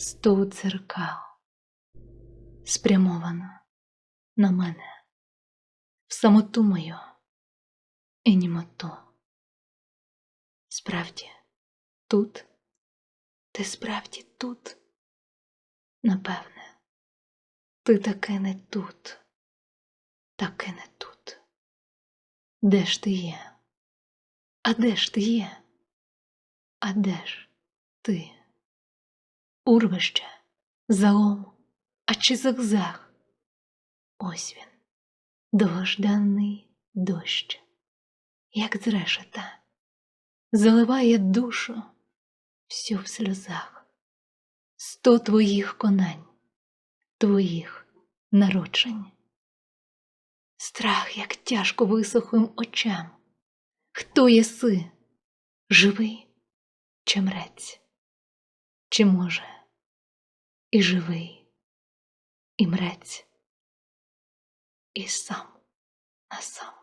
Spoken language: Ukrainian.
сто дзеркал спрямовано на мене в самоту мою і німоту. Справді, тут, ти справді тут, напевне, ти таки не тут, таки не тут. Де ж ти є? А де ж ти є? А де ж ти? Урвище, залом, а чи зигзаг? Ось він, довгожданий дощ, як з решета, заливає душу всю в сльозах. Сто твоїх конань, твоїх народжень. Страх, як тяжко висохлим очам. Хто єси? Живий чи мрець? Чи може і живий, і мрець, і сам на сам.